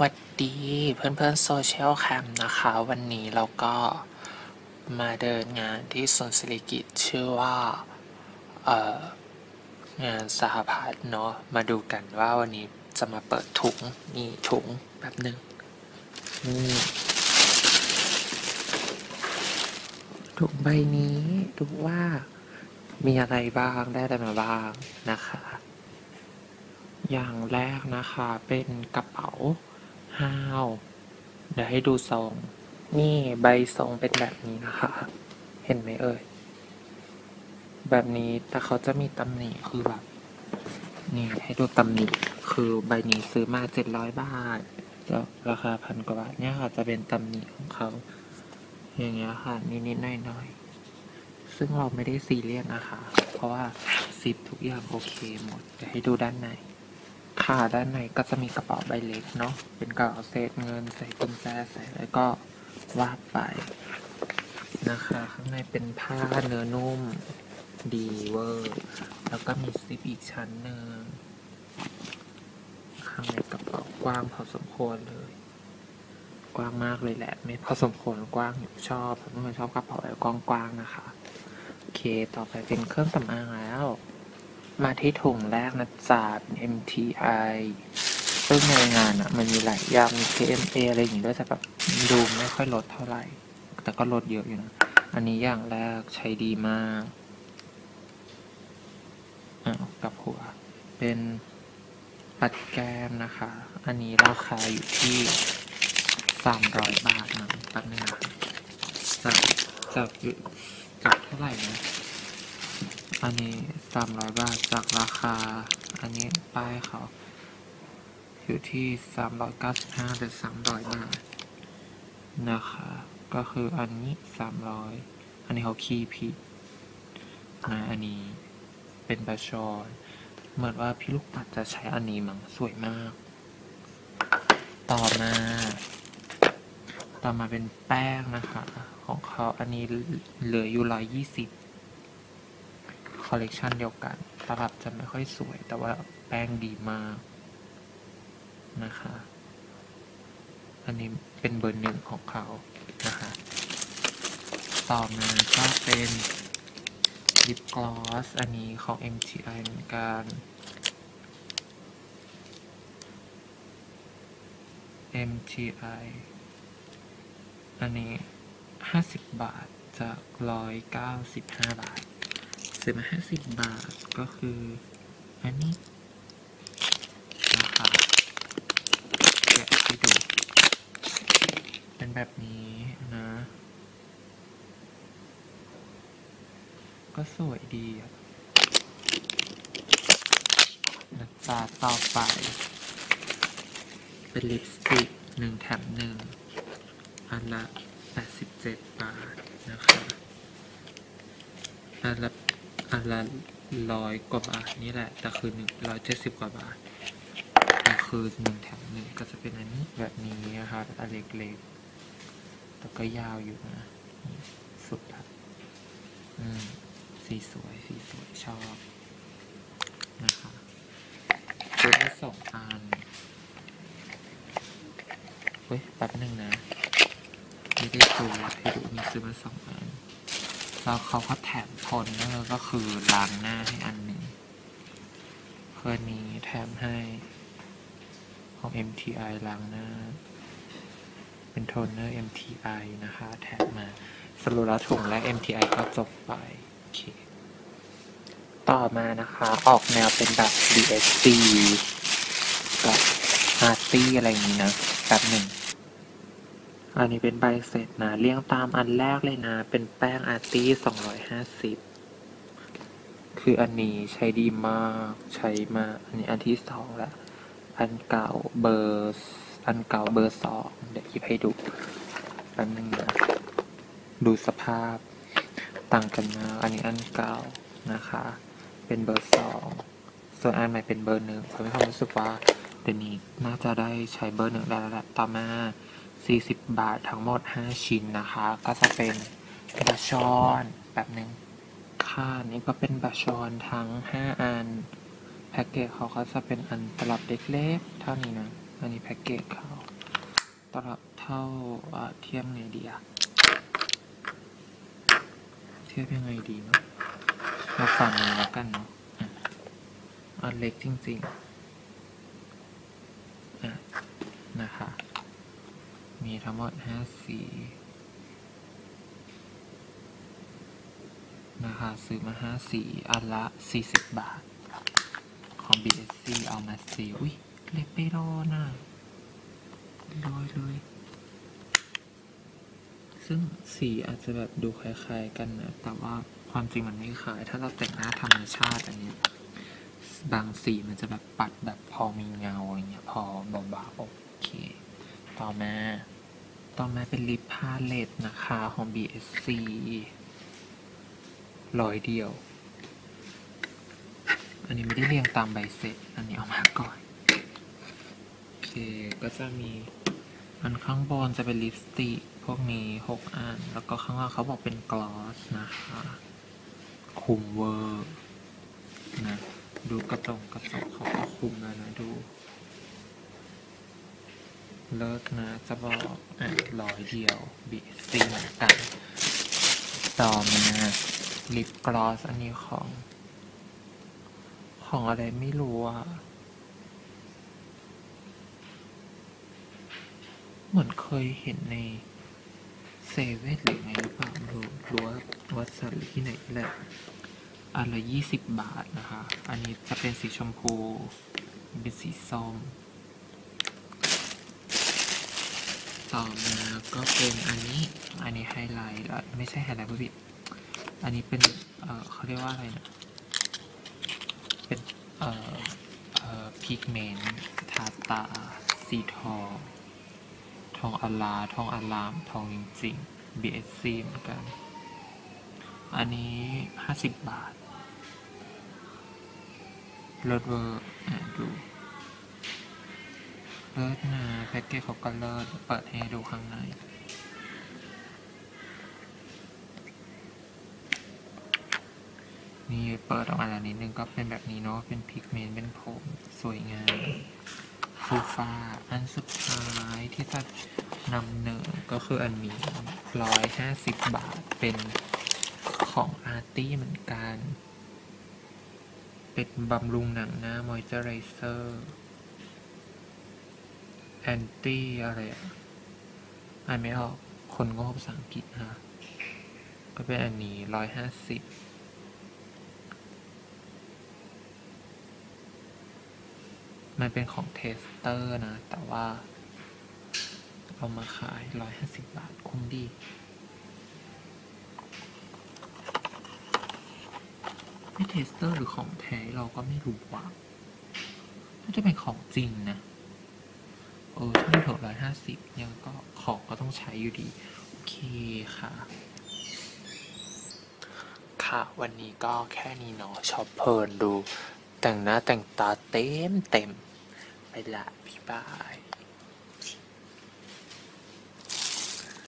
วัดดีเพื่อนเพื่อนโซเชียลแคมนะคะ วันนี้เราก็มาเดินงานที่สวนสิริกิตชื่อว่า เอ่องานสหพัฒน์เนาะมาดูกันว่าวันนี้จะมาเปิดถุงนี่ถุงแบบหนึ่งนี่ถุงใบนี้ดูว่ามีอะไรบ้างได้อะไรมาบ้างนะคะ อย่างแรกนะคะเป็นกระเป๋า ห้าว เดี๋ยวให้ดูทรงนี่ใบทรงเป็นแบบนี้นะคะ เห็นไหมเอ่ย แบบนี้แต่เขาจะมีตำหนิคือแบบ นี่ให้ดูตำหนิ คือใบนี้ซื้อมาเจ็ดร้อยบาทจะราคาพันกว่าบาทเนี่ยค่ะจะเป็นตำหนิของเขา อย่างเงี้ยค่ะ นิดๆหน่อยๆ ซึ่งเราไม่ได้ซีเรียสนะคะ เพราะว่าซิปทุกอย่างโอเคหมดเดี๋ยวให้ดูด้านใน ค่ะ ด้านในก็จะมีกระเป๋าใบเล็กเนาะ เป็นกระเป๋าเศษเงินใส่กุญแจใส่แล้วก็วาดไปนะคะ ข้างในเป็นผ้าเนื้อนุ่มดีเวอร์ แล้วก็มีซิปอีกชั้นหนึ่ง ข้างในกระเป๋ากว้างพอสมควรเลย กว้างมากเลยแหละ ไม่พอสมควรกว้างอยู่ชอบผมเป็นคนชอบกระเป๋าแบบกว้างๆนะคะ โอเค ต่อไปเป็นเครื่องสำอางแล้ว มาที่ถุงแรกนะจ๊ะเป็น MTI ซึ่งในงานอะมันมีหลายอย่างมี KMA อะไรอย่างงี้ด้วยแต่แบบดูไม่ค่อยลดเท่าไหร่ แต่ก็ลดเยอะอยู่นะ อันนี้อย่างแรกใช้ดีมากอ้าวกับหัว เป็นปัดแก้มนะคะ อันนี้ราคาอยู่ที่สามร้อยบาทนะแป๊บนึงนจากจากจากเท่าไหร่นะ อันนี้สามร้อยบาทจากราคา อันนี้ป้ายเขาอยู่ที่สามร้อยเก้าสิบห้าหรือสามร้อยบาทนะคะ ก็คืออันนี้สามร้อยอันนี้เขาคีย์ผิดนะอันนี้เป็นบาชอนเหมือนว่าพี่ลูกปัดจะใช้อันนี้มั้งสวยมาก ต่อมา ต่อมาเป็นแป้งนะคะ ของเขาอันนี้เหลืออยู่ร้อยยี่สิบ อลเลกชันเดียวกันตลับจะไม่ค่อยสวยแต่ว่าแป้งดีมากนะคะ อันนี้เป็นเบอร์หนึ่งของเขานะคะ ต่อมาก็เป็นลิปกลอสอันนี้ของ MTI เหมือนกัน MTI อันนี้ห้าสิบบาทจากร้อยเก้าสิบห้าบาท ซื้อมาห้าสิบบาทก็คืออันนี้นะคะแกะให้ดูเป็นแบบนี้นะ ก็สวยดีอะนะจ๊ะต่อไป เป็นลิปสติกหนึ่งแถมหนึ่งอันละแปดสิบเจ็ดบาทนะคะอันละ อันละร้อยกว่าบาทนี่แหละ แต่คือหนึ่งร้อยเจ็ดสิบกว่าบาทแต่คือหนึ่งแถมหนึ่งก็จะเป็นอันนี้แบบนี้นะคะเป็นอันเล็กๆแต่ก็ยาวอยู่นะสุดละอืมสีสวยสีสวยชอบนะคะซื้อมาสองอันเฮ้ยแป๊บหนึ่งนะไม่ได้ซื้อให้ดูมีซื้อมาสองอัน แล้วเขาก็แถมโทนเนอร์ก็คือล้างหน้าให้อันหนึ่งเพื่อนนี้แถมให้ของ MTI ล้างหน้า เป็นโทนเนอร์ MTI นะคะ แถมมาสรุปแล้วถุงและ MTI ก็จบไปโอเคต่อมานะคะ ออกแนวเป็นแบบ DSC กับ Arty อะไรอย่างนี้นะแบบหนึ่ง อันนี้เป็นใบเสร็จนะ เรียงตามอันแรกเลยนะ เป็นแป้งอาร์ตี้สองร้อยห้าสิบคืออันนี้ใช้ดีมากใช้มา อันนี้อันที่สองแล้วอันเก่าเบอร์อันเก่าเบอร์สองเดี๋ยวคลิปให้ดูแป๊บนึงนะดูสภาพต่างกันมากอันนี้อันเก่านะคะ เป็นเบอร์สองส่วนอันใหม่เป็นเบอร์หนึ่งผมมีความรู้สึกว่าเดี๋ยวนี้น่าจะได้ใช้เบอร์หนึ่งได้แล้วแหละต่อมา 40 บาททั้งหมด 5 ชิ้นนะคะ ก็จะเป็นบาชอนแบบหนึ่งค่ะนี่ก็เป็นบาชอนทั้ง 5 อัน แพ็กเกจเขาก็จะเป็นอันตลับเล็กๆ เท่านี้นะ อันนี้แพ็กเกจเขาตลับเท่าเทียบไงดีอะเทียบยังไงดีเนาะเราฝั่งนี้แล้วกันเนาะอะอันเล็กจริงๆอะนะคะ มีทั้งหมดห้าสีนะคะซื้อมาห้าสีอันละสี่สิบบาท ของ BSC เอามาสีอุ้ยเล็กไปรอน่ะลอยเลย ซึ่งสีอาจจะแบบดูคล้ายๆกันนะ แต่ว่าความจริงมันไม่คล้าย ถ้าเราแต่งหน้าธรรมชาติอันเนี้ยบางสีมันจะแบบปัดแบบพอมีเงาอย่างเงี้ยพอเบาๆโอเค ต่อมา ต่อมาเป็นลิปพาเลตนะคะของ BSC ร้อยเดียว อันนี้ไม่ได้เรียงตามใบเสร็จ อันนี้เอามาก่อน โอเค ก็จะมี อันข้างบนจะเป็นลิปสติกพวกนี้หกอัน แล้วก็ข้างล่างเขาบอกเป็นกลอสนะคะ คุมเวอร์นะ ดูกระจกกระจกเขาก็คุมแล้วนะดู เลิศนะจะบอกอะร้อยเดียวบีซีเหมือนกันต่อมาลิปกลอสอันนี้ของ ของอะไรไม่รู้อะเหมือนเคยเห็นในเซเว่นหรือไงหรือเปล่ารู้รือว่าวัดสันหรือที่ไหนแหละอันละยี่สิบบาทนะคะ อันนี้จะเป็นสีชมพู เป็นสีส้ม ต่อมาก็เป็นอันนี้ อันนี้ไฮไลท์ไม่ใช่ไฮไลท์ผู้ผิด อันนี้เป็น เออเขาเรียกว่าอะไรนะ เป็น เอ่อเออพิกเมนต์ทาตา สีทอง ทองอลา ทองอลาม ทองจริงๆ BSC เหมือนกัน อันนี้ห้าสิบบาทลิศเวอร์ อะดู เลิศนะแพ็กเกจเขาก็เลิศเปิดให้ดูข้างในนี่เปิดออกมาแล้วนิดนึงก็เป็นแบบนี้เนาะ เป็นพิกเมนต์เป็นผมสวยงามฟูฟ้า อันสุดท้ายที่จะนำเหนอก็คืออันนี้ร้อยห้าสิบบาท เป็นของอาร์ตี้เหมือนกัน เป็นบำรุงหนังหน้ามอยเจอไรเซอร์ แอนตี้อะไรอะอ่านไม่ออกคนโง่ภาษาอังกฤษนะก็เป็นอันนี้ร้อยห้าสิบมันเป็นของเทสเตอร์นะ แต่ว่าเอามาขายร้อยห้าสิบบาทคุ้มดีไม่เทสเตอร์หรือของแท้เราก็ไม่รู้ว่าน่าจะเป็นของจริงนะ เออถ้าไม่ถึงร้อยห้าสิบยังก็ของก็ต้องใช้อยู่ดี โอเคค่ะ ค่ะ วันนี้ก็แค่นี้เนาะชอบเพลินดู แต่งหน้าแต่งตาเต็มเต็ม ไปละพี่บาย